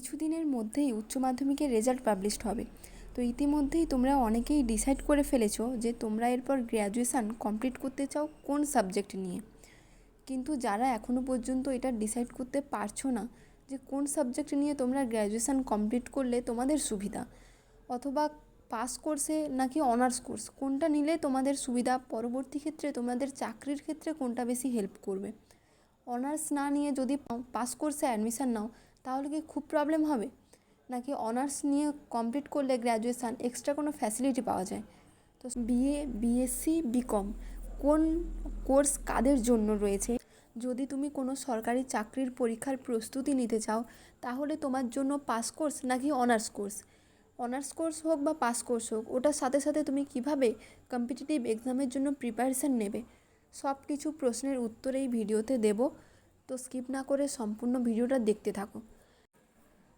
কিছুদিনের মধ্যেই উচ্চ মাধ্যমিকের রেজাল্ট পাবলিশড হবে। তো ইতিমধ্যেই তোমরা অনেকেই ডিসাইড করে ফেলেছো যে তোমরা এরপর গ্র্যাজুয়েশান কমপ্লিট করতে চাও কোন সাবজেক্ট নিয়ে। কিন্তু যারা এখনও পর্যন্ত এটা ডিসাইড করতে পারছ না যে কোন সাবজেক্ট নিয়ে তোমরা গ্র্যাজুয়েশান কমপ্লিট করলে তোমাদের সুবিধা, অথবা পাস কোর্সে নাকি অনার্স কোর্স কোনটা নিলে তোমাদের সুবিধা, পরবর্তী ক্ষেত্রে তোমাদের চাকরির ক্ষেত্রে কোনটা বেশি হেল্প করবে। অনার্স না নিয়ে যদি পাস কোর্সে অ্যাডমিশান নাও তাহলে কি খুব প্রবলেম হবে? নাকি অনার্স নিয়ে কমপ্লিট করলে গ্র্যাজুয়েশান এক্সট্রা কোনো ফ্যাসিলিটি পাওয়া যায়? তো বিএ বিএসসি বিকম কোন কোর্স কাদের জন্য রয়েছে? যদি তুমি কোনো সরকারি চাকরির পরীক্ষার প্রস্তুতি নিতে চাও, তাহলে তোমার জন্য পাস কোর্স নাকি অনার্স কোর্স অনার্স কোর্স হোক বা পাস কোর্স হোক, ওটার সাথে সাথে তুমি কীভাবে কম্পিটিটিভ এক্সামের জন্য প্রিপারেশান নেবে? সব কিছু প্রশ্নের উত্তর এই ভিডিওতে দেব। তো স্কিপ না করে সম্পূর্ণ ভিডিওটা দেখতে থাকো।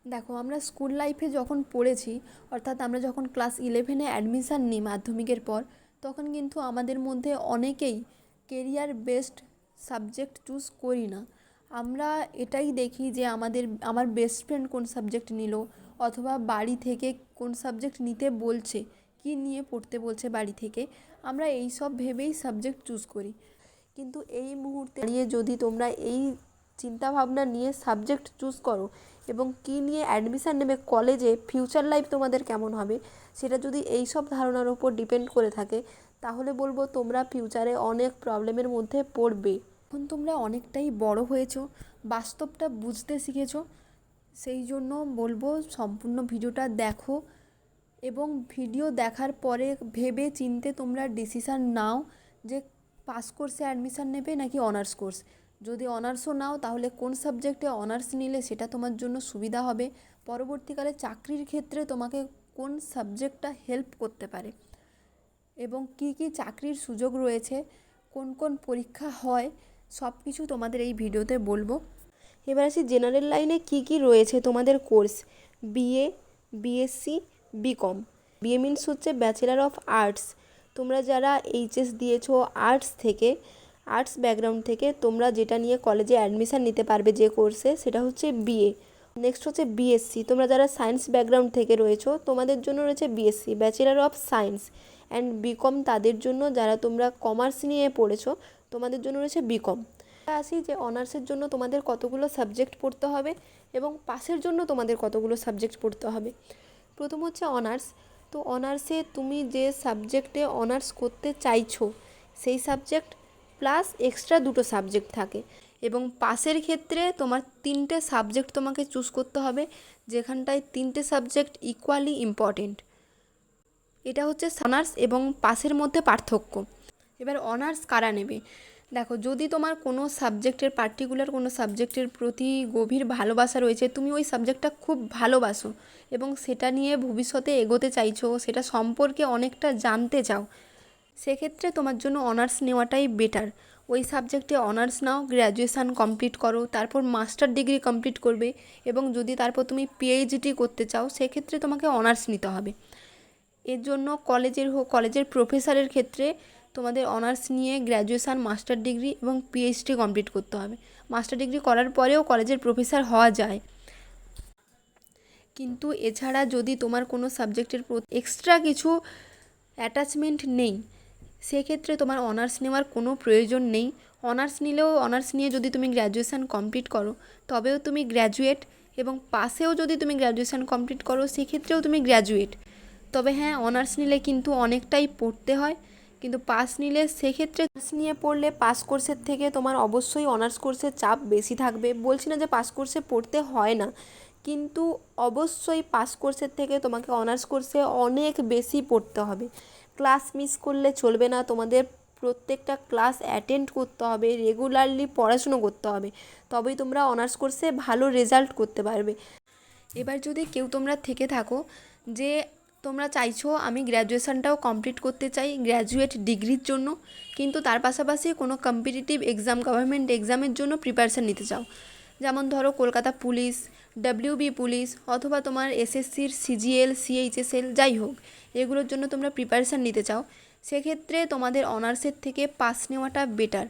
দেখো, আমরা স্কুল লাইফে যখন পড়েছি, অর্থাৎ আমরা যখন ক্লাস ইলেভেনে অ্যাডমিশান নিই মাধ্যমিকের পর, তখন কিন্তু আমাদের মধ্যে অনেকেই কেরিয়ার বেস্ট সাবজেক্ট চুজ করি না। আমরা এটাই দেখি যে আমাদের, আমার বেস্ট ফ্রেন্ড কোন সাবজেক্ট নিল, অথবা বাড়ি থেকে কোন সাবজেক্ট নিতে বলছে, কী নিয়ে পড়তে বলছে বাড়ি থেকে, আমরা এই সব ভেবেই সাবজেক্ট চুজ করি। কিন্তু এই মুহূর্তে দাঁড়িয়ে যদি তোমরা এই চিন্তাভাবনা নিয়ে সাবজেক্ট চুজ করো এবং কী নিয়ে অ্যাডমিশান নেবে কলেজে ফিউচার লাইফ তোমাদের কেমন হবে, সেটা যদি এই সব ধারণার ওপর ডিপেন্ড করে থাকে, তাহলে বলব তোমরা ফিউচারে অনেক প্রবলেমের মধ্যে পড়বে। এখন তোমরা অনেকটাই বড় হয়েছো, বাস্তবটা বুঝতে শিখেছো, সেই জন্য বলব সম্পূর্ণ ভিডিওটা দেখো এবং ভিডিও দেখার পরে ভেবে চিনতে তোমরা ডিসিশান নাও যে পাস কোর্সে অ্যাডমিশান নেবে নাকি অনার্স কোর্স যদি অনার্সও নাও, তাহলে কোন সাবজেক্টে অনার্স নিলে সেটা তোমার জন্য সুবিধা হবে? পরবর্তীকালে চাকরির ক্ষেত্রে তোমাকে কোন সাবজেক্টটা হেল্প করতে পারে? এবং কি কি চাকরির সুযোগ রয়েছে? কোন কোন পরীক্ষা হয়? সব কিছু তোমাদের এই ভিডিওতে বলব। এবার আসি জেনারেল লাইনে কি কি রয়েছে তোমাদের course BA BSc BCom BA means হচ্ছে ব্যাচেলার অফ আর্টস তোমরা যারা এইচএস দিয়েছ আর্টস থেকে আর্টস ব্যাকগ্রাউন্ড থেকে, তোমরা যেটা নিয়ে কলেজে অ্যাডমিশান নিতে পারবে যে কোর্সে সেটা হচ্ছে বিএ নেক্সট হচ্ছে বিএসসি তোমরা যারা সায়েন্স ব্যাকগ্রাউন্ড থেকে রয়েছো, তোমাদের জন্য রয়েছে BSc bachelor of science and BCom তাদের জন্য, যারা তোমরা কমার্স নিয়ে পড়েছো, তোমাদের জন্য রয়েছে বিকম আসি যে অনার্সের জন্য তোমাদের কতগুলো সাবজেক্ট পড়তে হবে এবং পাসের জন্য তোমাদের কতগুলো সাবজেক্ট পড়তে হবে। প্রথম হচ্ছে অনার্স তো অনার্সে তুমি যে সাবজেক্টে অনার্স করতে চাইছো, সেই সাবজেক্ট প্লাস এক্সট্রা দুটো সাবজেক্ট থাকে এবং পাসের ক্ষেত্রে তোমার তিনটে সাবজেক্ট তোমাকে চুজ করতে হবে, যেখানটায় তিনটে সাবজেক্ট ইকুয়ালি ইম্পর্টেন্ট এটা হচ্ছে অনার্স এবং পাসের মধ্যে পার্থক্য। এবার অনার্স কারা নেবে? দেখো, যদি তোমার কোনো সাবজেক্টের পার্টিকুলার কোনো সাবজেক্টের প্রতি গভীর ভালোবাসা রয়েছে, তুমি ওই সাবজেক্টটা খুব ভালোবাসো এবং সেটা নিয়ে ভবিষ্যতে এগোতে চাইছো, সেটা সম্পর্কে অনেকটা জানতে চাও, সেক্ষেত্রে তোমার জন্য অনার্স নেওয়াটাই বেটার ওই সাবজেক্টে অনার্স নাও গ্র্যাজুয়েশান কমপ্লিট করো, তারপর মাস্টার ডিগ্রি কমপ্লিট করবে এবং যদি তারপর তুমি পিএইচডি করতে চাও, সেক্ষেত্রে তোমাকে অনার্স নিতে হবে। এর জন্য কলেজের হোক কলেজের প্রফেসরের ক্ষেত্রে তোমাদের অনার্স নিয়ে গ্র্যাজুয়েশান মাস্টার ডিগ্রি এবং পিএইচডি কমপ্লিট করতে হবে। মাস্টার ডিগ্রি করার পরেও কলেজের প্রফেসর হওয়া যায়। কিন্তু এছাড়া যদি তোমার কোনো সাবজেক্টের এক্সট্রা কিছু অ্যাটাচমেন্ট নেই, সেক্ষেত্রে তোমার অনার্স নেওয়ার কোনো প্রয়োজন নেই। অনার্স নিলেও অনার্স নিয়ে যদি তুমি গ্র্যাজুয়েশান কমপ্লিট করো, তবেও তুমি গ্র্যাজুয়েট এবং পাশেও যদি তুমি গ্র্যাজুয়েশান কমপ্লিট করো, সেক্ষেত্রেও তুমি গ্র্যাজুয়েট তবে হ্যাঁ অনার্স নিলে কিন্তু অনেকটাই পড়তে হয়। কিন্তু পাস নিলে সেক্ষেত্রে পাস নিয়ে পড়লে পাস কোর্সের থেকে তোমার অবশ্যই অনার্স কোর্সের চাপ বেশি থাকবে। বলছি না যে পাস কোর্সে পড়তে হয় না, কিন্তু অবশ্যই পাস কোর্সের থেকে তোমাকে অনার্স কোর্সে অনেক বেশি পড়তে হবে। ক্লাস মিস করলে চলবে না, তোমাদের প্রত্যেকটা ক্লাস অ্যাটেন্ড করতে হবে রেগুলারলি পড়াশুনো করতে হবে, তবেই তোমরা অনার্স কোর্সে ভালো রেজাল্ট করতে পারবে। এবার যদি কেউ তোমরা থেকে থাকো যে তোমরা চাইছো আমি গ্র্যাজুয়েশানটাও কমপ্লিট করতে চাই গ্র্যাজুয়েট ডিগ্রির জন্য, কিন্তু তার পাশাপাশি কোনো কম্পিটিটিভ এক্সাম গভর্নমেন্ট এক্সামের জন্য প্রিপারেশান নিতে চাও। যেমন ধরো কলকাতা পুলিশ ডাব্লিউবি পুলিশ, অথবা তোমার এসএসসির সিজিএল সিএইচএসএল যাই হোক, এগুলোর জন্য তোমরা প্রিপারেশান নিতে চাও। সেক্ষেত্রে তোমাদের অনার্সের থেকে পাস নেওয়াটা বেটার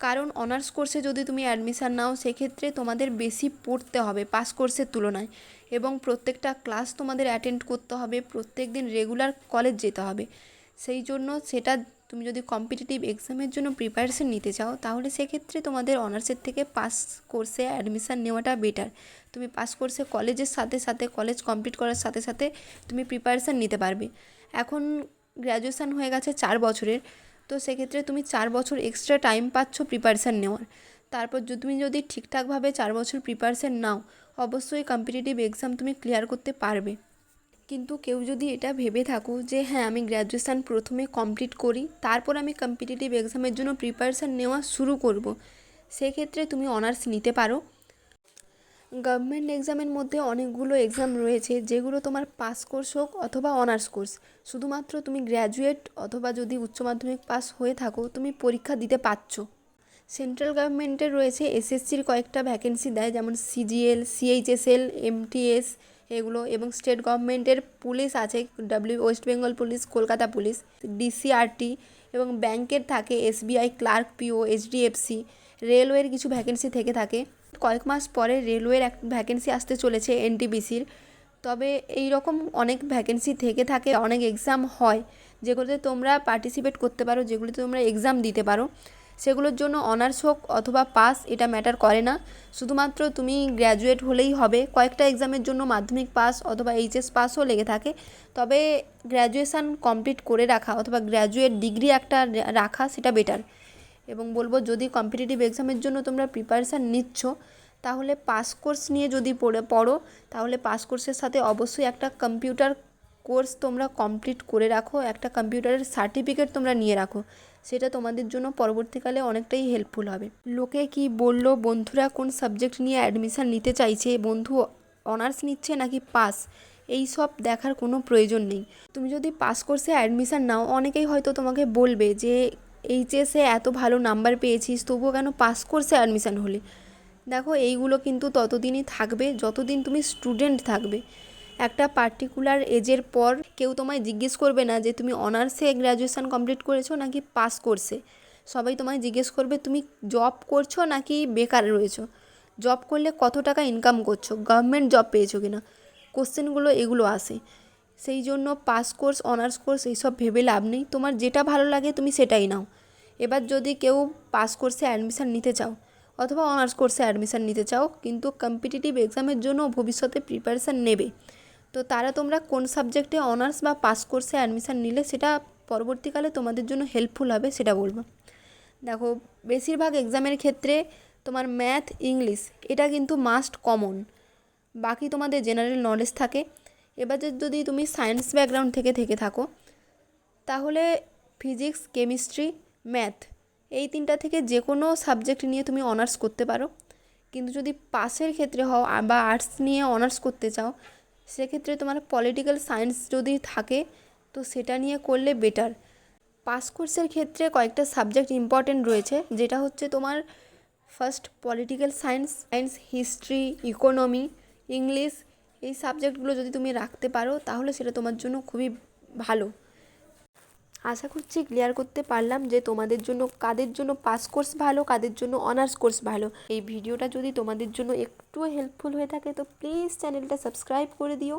কারণ অনার্স কোর্সে যদি তুমি অ্যাডমিশান নাও, সেক্ষেত্রে তোমাদের বেশি পড়তে হবে পাস কোর্সের তুলনায়। এবং প্রত্যেকটা ক্লাস তোমাদের অ্যাটেন্ড করতে হবে, প্রত্যেক দিন রেগুলার কলেজ যেতে হবে। সেই জন্য সেটা তুমি যদি কম্পিটিটিভ এক্সামের জন্য প্রিপারেশন নিতে চাও, তাহলে সেক্ষেত্রে তোমাদের অনার্সের থেকে পাস কোর্সে অ্যাডমিশান নেওয়াটা বেটার। তুমি পাস কোর্সে কলেজের সাথে সাথে, কলেজ কমপ্লিট করার সাথে সাথে তুমি প্রিপারেশান নিতে পারবে। এখন গ্র্যাজুয়েশান হয়ে গেছে চার বছরের। তো সেক্ষেত্রে তুমি চার বছর এক্সট্রা টাইম পাচ্ছ প্রিপারেশান নেওয়ার। তারপর যদি তুমি যদি ঠিকঠাকভাবে চার বছর প্রিপারেশান নাও, অবশ্যই কম্পিটিটিভ এক্সাম তুমি ক্লিয়ার করতে পারবে। কিন্তু কেউ যদি এটা ভেবে থাকো যে হ্যাঁ আমি গ্র্যাজুয়েশান প্রথমে কমপ্লিট করি, তারপর আমি কম্পিটিটিভ এক্সামের জন্য প্রিপারেশান নেওয়া শুরু করব। সেক্ষেত্রে তুমি অনার্স নিতে পারো। গভর্নমেন্ট এক্সামের মধ্যে অনেকগুলো এক্সাম রয়েছে, যেগুলো তোমার পাস কোর্স হোক অথবা অনার্স কোর্স শুধুমাত্র তুমি গ্র্যাজুয়েট অথবা যদি উচ্চ মাধ্যমিক পাস হয়ে থাকো, তুমি পরীক্ষা দিতে পারছ। সেন্ট্রাল গভর্নমেন্টের রয়েছে এসএসসির কয়েকটা ভ্যাকেন্সি দেয়, যেমন সিজিএল সিএইচএসএল এমটিএস এগুলো এবং স্টেট গভর্নমেন্টের পুলিশ আছে W West Bengal police Kolkata police DCRT এবং ব্যাংকের থাকে এসবিআই ক্লার্ক পিও এইচডিএফসি রেলওয়ের কিছু ভ্যাকেন্সি থেকে থাকে। কয়েক মাস পরে রেলওয়ের এক ভ্যাকেন্সি আসতে চলেছে এনটিপিসির। তবে এই রকম অনেক ভ্যাকেন্সি থেকে থাকে, অনেক এক্সাম হয়, যেগুলোতে তোমরা পার্টিসিপেট করতে পারো, যেগুলোতে তোমরা এক্সাম দিতে পারো। সেগুলোর জন্য অনার্স হোক অথবা পাস এটা ম্যাটার করে না। শুধুমাত্র তুমি গ্র্যাজুয়েট হলেই হবে। কয়েকটা এক্সামের জন্য মাধ্যমিক পাস অথবা এইচএস পাসও লেগে থাকে। তবে গ্র্যাজুয়েশান কমপ্লিট করে রাখা অথবা গ্র্যাজুয়েট ডিগ্রি একটা রাখা, সেটা বেটার এবং বলব যদি কম্পিটিটিভ এক্সামের জন্য তোমরা প্রিপারেশান নিচ্ছ, তাহলে পাস কোর্স নিয়ে যদি পড়ে, পড়ো, তাহলে পাস কোর্সের সাথে অবশ্যই একটা কম্পিউটার কোর্স তোমরা কমপ্লিট করে রাখো, একটা কম্পিউটারের সার্টিফিকেট তোমরা নিয়ে রাখো। সেটা তোমাদের জন্য পরবর্তীকালে অনেকটাই হেল্পফুল হবে। লোকে কি বলল, বন্ধুরা, কোন সাবজেক্ট নিয়ে অ্যাডমিশান নিতে চাইছে? বন্ধু অনার্স নিচ্ছে নাকি পাস এই সব দেখার কোনো প্রয়োজন নেই। তুমি যদি পাস কোর্সে অ্যাডমিশান নাও, অনেকেই হয়তো তোমাকে বলবে যে এইচএসে এত ভালো নাম্বার পেয়েছিস, তবুও কেন পাস কোর্সে অ্যাডমিশান হলে? দেখো, এইগুলো কিন্তু ততদিনই থাকবে, যতদিন তুমি স্টুডেন্ট থাকবে। একটা পার্টিকুলার এজের পর কেউ তোমায় জিজ্ঞেস করবে না যে তুমি অনার্সে গ্র্যাজুয়েশান কমপ্লিট করেছ নাকি পাস কোর্সে সবাই তোমায় জিজ্ঞেস করবে, তুমি জব করছ নাকি বেকার রয়েছো? জব করলে কত টাকা ইনকাম করছ? গভর্নমেন্ট জব পেয়েছ কি না কোশ্চেনগুলো এগুলো আসে। সেই জন্য পাস কোর্স অনার্স কোর্স এইসব ভেবে লাভ নেই। তোমার যেটা ভালো লাগে তুমি সেটাই নাও। এবার যদি কেউ পাস কোর্সে অ্যাডমিশান নিতে চাও, অথবা অনার্স কোর্সে অ্যাডমিশান নিতে চাও, কিন্তু কম্পিটিটিভ এক্সামের জন্য ভবিষ্যতে প্রিপারেশান নেবে, তো তারা তোমরা কোন সাবজেক্টে অনার্স বা পাস কোর্সে অ্যাডমিশান নিলে সেটা পরবর্তীকালে তোমাদের জন্য হেল্পফুল হবে, সেটা বলব। দেখো, বেশিরভাগ এক্সামের ক্ষেত্রে তোমার ম্যাথ ইংলিশ এটা কিন্তু মাস্ট কমন বাকি তোমাদের জেনারেল নলেজ থাকে। এবার যদি তুমি সায়েন্স ব্যাকগ্রাউন্ড থেকে থেকে থাকো, তাহলে ফিজিক্স কেমিস্ট্রি ম্যাথ এই তিনটা থেকে যে কোনো সাবজেক্ট নিয়ে তুমি অনার্স করতে পারো। কিন্তু যদি পাসের ক্ষেত্রে হও বা আর্টস নিয়ে অনার্স করতে চাও, সেক্ষেত্রে তোমার পলিটিক্যাল সায়েন্স যদি থাকে, তো সেটা নিয়ে করলে বেটার পাস কোর্সের ক্ষেত্রে কয়েকটা সাবজেক্ট ইম্পর্টেন্ট রয়েছে, যেটা হচ্ছে তোমার first political science science history economy English এই সাবজেক্টগুলো যদি তুমি রাখতে পারো, তাহলে সেটা তোমার জন্য খুবই ভালো। আশা করছি ক্লিয়ার করতে পারলাম যে তোমাদের জন্য কাদের জন্য পাস কোর্স ভালো, কাদের জন্য অনার্স কোর্স ভালো। এই ভিডিওটা যদি তোমাদের জন্য একটু হেল্পফুল হয়ে থাকে, তো প্লিজ চ্যানেলটা সাবস্ক্রাইব করে দিও।